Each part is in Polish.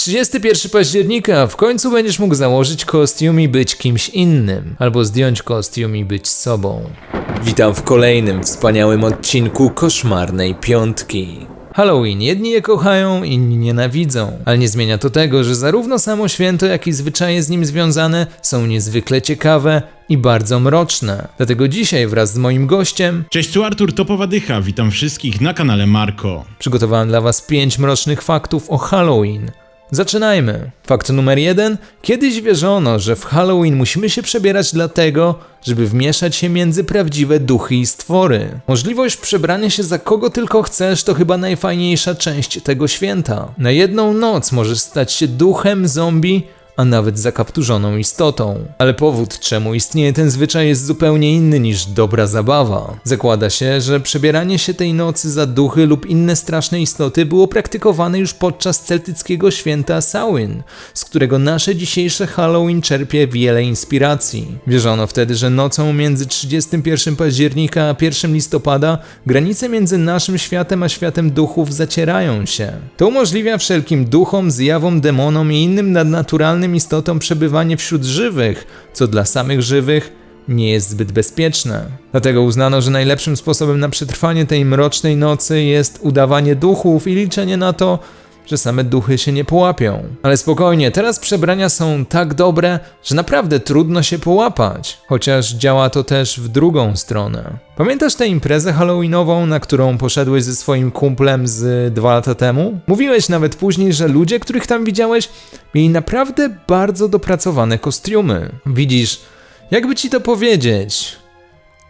31 października w końcu będziesz mógł założyć kostium i być kimś innym, albo zdjąć kostium i być sobą. Witam w kolejnym wspaniałym odcinku Koszmarnej Piątki. Halloween jedni je kochają, inni nienawidzą, ale nie zmienia to tego, że zarówno samo święto, jak i zwyczaje z nim związane są niezwykle ciekawe i bardzo mroczne. Dlatego dzisiaj wraz z moim gościem Cześć, tu Artur Topowa Dycha, witam wszystkich na kanale Marko. przygotowałem dla Was 5 mrocznych faktów o Halloween. Zaczynajmy. Fakt numer jeden. Kiedyś wierzono, że w Halloween musimy się przebierać dlatego, żeby wmieszać się między prawdziwe duchy i stwory. Możliwość przebrania się za kogo tylko chcesz to chyba najfajniejsza część tego święta. Na jedną noc możesz stać się duchem, zombie, a nawet zakapturzoną istotą. Ale powód, czemu istnieje ten zwyczaj, jest zupełnie inny niż dobra zabawa. Zakłada się, że przebieranie się tej nocy za duchy lub inne straszne istoty było praktykowane już podczas celtyckiego święta Samhain, z którego nasze dzisiejsze Halloween czerpie wiele inspiracji. Wierzono wtedy, że nocą między 31 października a 1 listopada granice między naszym światem a światem duchów zacierają się. To umożliwia wszelkim duchom, zjawom, demonom i innym nadnaturalnym istotom przebywanie wśród żywych, co dla samych żywych nie jest zbyt bezpieczne. Dlatego uznano, że najlepszym sposobem na przetrwanie tej mrocznej nocy jest udawanie duchów i liczenie na to, że same duchy się nie połapią. Ale spokojnie, teraz przebrania są tak dobre, że naprawdę trudno się połapać. Chociaż działa to też w drugą stronę. Pamiętasz tę imprezę halloweenową, na którą poszedłeś ze swoim kumplem z dwa lata temu? Mówiłeś nawet później, że ludzie, których tam widziałeś, mieli naprawdę bardzo dopracowane kostiumy. Widzisz, jakby ci to powiedzieć,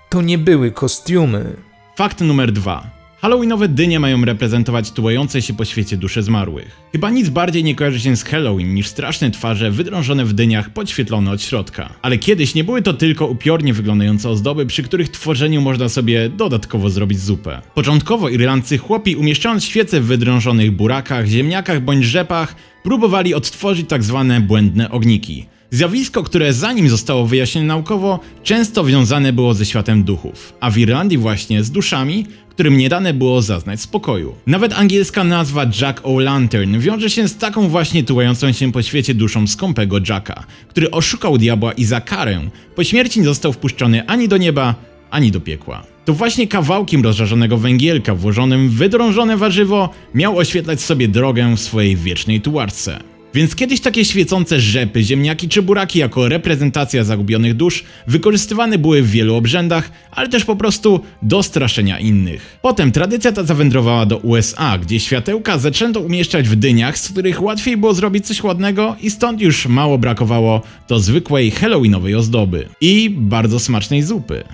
to nie były kostiumy. Fakt numer dwa. Halloweenowe dynie mają reprezentować tułające się po świecie dusze zmarłych. Chyba nic bardziej nie kojarzy się z Halloween niż straszne twarze wydrążone w dyniach, podświetlone od środka. Ale kiedyś nie były to tylko upiornie wyglądające ozdoby, przy których tworzeniu można sobie dodatkowo zrobić zupę. Początkowo Irlandcy chłopi umieszczając świece w wydrążonych burakach, ziemniakach bądź rzepach, próbowali odtworzyć tak zwane błędne ogniki. Zjawisko, które zanim zostało wyjaśnione naukowo, często wiązane było ze światem duchów, a w Irlandii właśnie z duszami, którym nie dane było zaznać spokoju. Nawet angielska nazwa Jack O'Lantern wiąże się z taką właśnie tułającą się po świecie duszą skąpego Jacka, który oszukał diabła i za karę po śmierci nie został wpuszczony ani do nieba, ani do piekła. To właśnie kawałkiem rozżarzonego węgielka włożonym w wydrążone warzywo miał oświetlać sobie drogę w swojej wiecznej tułarce. Więc kiedyś takie świecące rzepy, ziemniaki czy buraki jako reprezentacja zagubionych dusz wykorzystywane były w wielu obrzędach, ale też po prostu do straszenia innych. Potem tradycja ta zawędrowała do USA, gdzie światełka zaczęto umieszczać w dyniach, z których łatwiej było zrobić coś ładnego i stąd już mało brakowało do zwykłej halloweenowej ozdoby. I bardzo smacznej zupy.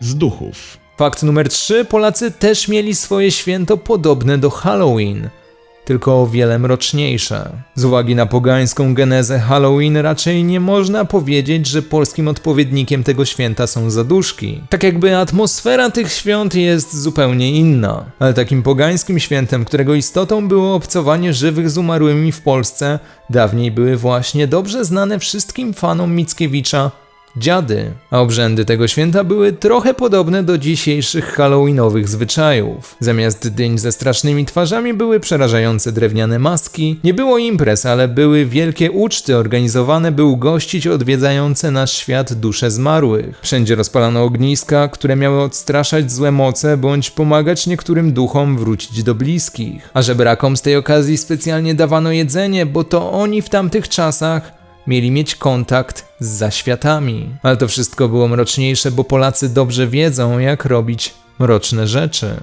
Z duchów. Fakt numer 3. Polacy też mieli swoje święto podobne do Halloween, tylko o wiele mroczniejsze. Z uwagi na pogańską genezę Halloween raczej nie można powiedzieć, że polskim odpowiednikiem tego święta są zaduszki. Tak jakby atmosfera tych świąt jest zupełnie inna. Ale takim pogańskim świętem, którego istotą było obcowanie żywych z umarłymi w Polsce, dawniej były właśnie dobrze znane wszystkim fanom Mickiewicza dziady, a obrzędy tego święta były trochę podobne do dzisiejszych halloweenowych zwyczajów. Zamiast dyń ze strasznymi twarzami były przerażające drewniane maski, nie było imprez, ale były wielkie uczty organizowane, by ugościć odwiedzające nasz świat dusze zmarłych. Wszędzie rozpalano ogniska, które miały odstraszać złe moce bądź pomagać niektórym duchom wrócić do bliskich. A żebrakom z tej okazji specjalnie dawano jedzenie, bo to oni w tamtych czasach mieli mieć kontakt z zaświatami. Ale to wszystko było mroczniejsze, bo Polacy dobrze wiedzą, jak robić mroczne rzeczy.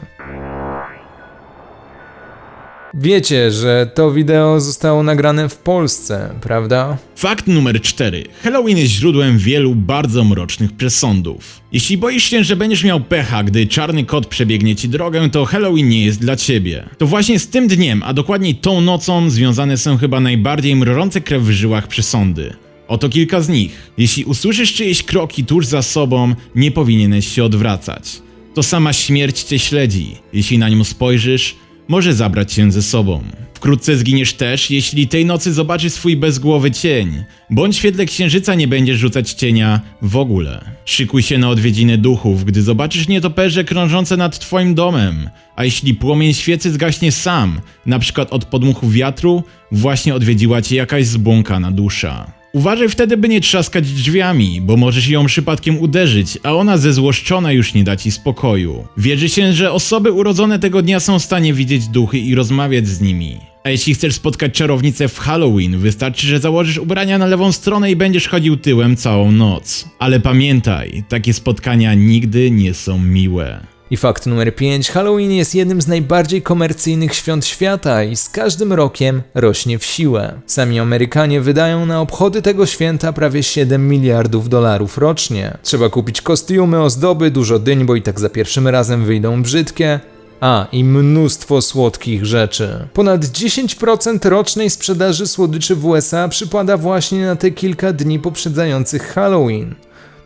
Wiecie, że to wideo zostało nagrane w Polsce, prawda? Fakt numer 4. Halloween jest źródłem wielu bardzo mrocznych przesądów. Jeśli boisz się, że będziesz miał pecha, gdy czarny kot przebiegnie ci drogę, to Halloween nie jest dla ciebie. To właśnie z tym dniem, a dokładniej tą nocą, związane są chyba najbardziej mrożące krew w żyłach przesądy. Oto kilka z nich. Jeśli usłyszysz czyjeś kroki tuż za sobą, nie powinieneś się odwracać. To sama śmierć cię śledzi. Jeśli na nią spojrzysz, może zabrać cię ze sobą. Wkrótce zginiesz też, jeśli tej nocy zobaczysz swój bezgłowy cień, bądź w świetle księżyca nie będziesz rzucać cienia w ogóle. Szykuj się na odwiedziny duchów, gdy zobaczysz nietoperze krążące nad twoim domem, a jeśli płomień świecy zgaśnie sam, na przykład od podmuchu wiatru, właśnie odwiedziła cię jakaś zbłąkana dusza. Uważaj wtedy, by nie trzaskać drzwiami, bo możesz ją przypadkiem uderzyć, a ona zezłoszczona już nie da ci spokoju. Wierzy się, że osoby urodzone tego dnia są w stanie widzieć duchy i rozmawiać z nimi. A jeśli chcesz spotkać czarownicę w Halloween, wystarczy, że założysz ubrania na lewą stronę i będziesz chodził tyłem całą noc. Ale pamiętaj, takie spotkania nigdy nie są miłe. I fakt numer 5. Halloween jest jednym z najbardziej komercyjnych świąt świata i z każdym rokiem rośnie w siłę. Sami Amerykanie wydają na obchody tego święta prawie 7 miliardów dolarów rocznie. Trzeba kupić kostiumy, ozdoby, dużo dyń, bo i tak za pierwszym razem wyjdą brzydkie. A, i mnóstwo słodkich rzeczy. Ponad 10% rocznej sprzedaży słodyczy w USA przypada właśnie na te kilka dni poprzedzających Halloween.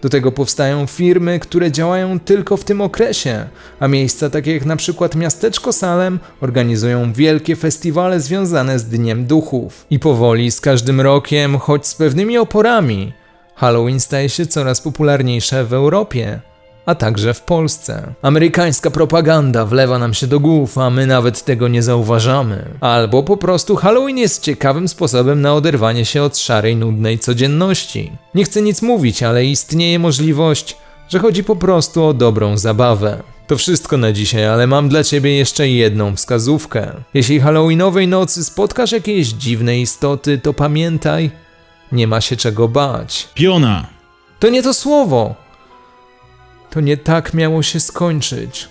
Do tego powstają firmy, które działają tylko w tym okresie, a miejsca takie jak na przykład miasteczko Salem organizują wielkie festiwale związane z Dniem Duchów. I powoli z każdym rokiem, choć z pewnymi oporami, Halloween staje się coraz popularniejsze w Europie. A także w Polsce. Amerykańska propaganda wlewa nam się do głów, a my nawet tego nie zauważamy. Albo po prostu Halloween jest ciekawym sposobem na oderwanie się od szarej, nudnej codzienności. Nie chcę nic mówić, ale istnieje możliwość, że chodzi po prostu o dobrą zabawę. To wszystko na dzisiaj, ale mam dla ciebie jeszcze jedną wskazówkę. Jeśli Halloweenowej nocy spotkasz jakieś dziwne istoty, to pamiętaj, nie ma się czego bać. Piona! To nie to słowo. To nie tak miało się skończyć.